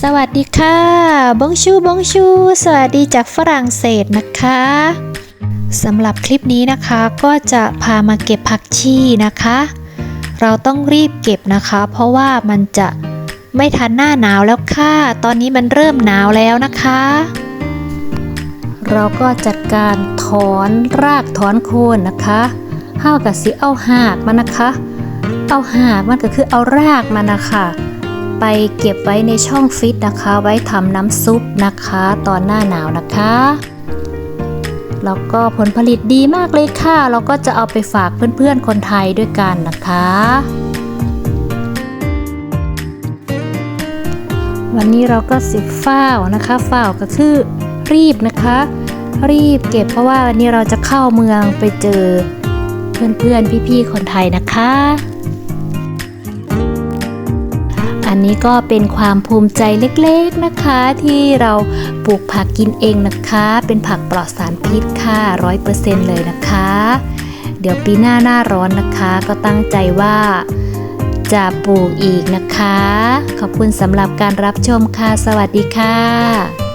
สวัสดีค่ะบงชูบงชู สวัสดีจากฝรั่งเศสนะคะสำหรับคลิปนี้นะคะก็จะพามาเก็บผักชีนะคะ เราต้องรีบเก็บนะคะ เพราะว่ามันจะไม่ทันหน้าหนาวแล้วค่ะ ตอนนี้มันเริ่มหนาวแล้วนะคะ เราก็จัดการถอนรากถอนโคนนะคะห้าวกับสิเอาหากมันนะคะ เอาหากมันก็คือเอารากมันนะคะ ไปเก็บไว้ในช่องฟิตนะคะ ไว้ทำน้ำซุปนะคะ ตอนหน้าหนาวนะคะแล้วก็ผลผลิตดีมากเลยค่ะ เราก็จะเอาไปฝากเพื่อนๆคนไทยด้วยกันนะคะ วันนี้เราก็สิบฝ้าวนะคะฝ้าวก็คือรีบนะคะ รีบเก็บเพราะว่าวันนี้เราจะเข้าเมืองไปเจอเพื่อนๆพี่ๆคนไทยนะคะ อันนี้ก็เป็นความภูมิใจเล็กๆนะคะ ที่เราปลูกผักกินเองนะคะ เป็นผักปลอดสารพิษค่ะร้อยเปอร์เซ็นต์เลยนะคะ เดี๋ยวปีหน้าหน้าร้อนนะคะ ก็ตั้งใจว่าจะปลูกอีกนะคะ ขอบคุณสำหรับการรับชมค่ะ สวัสดีค่ะ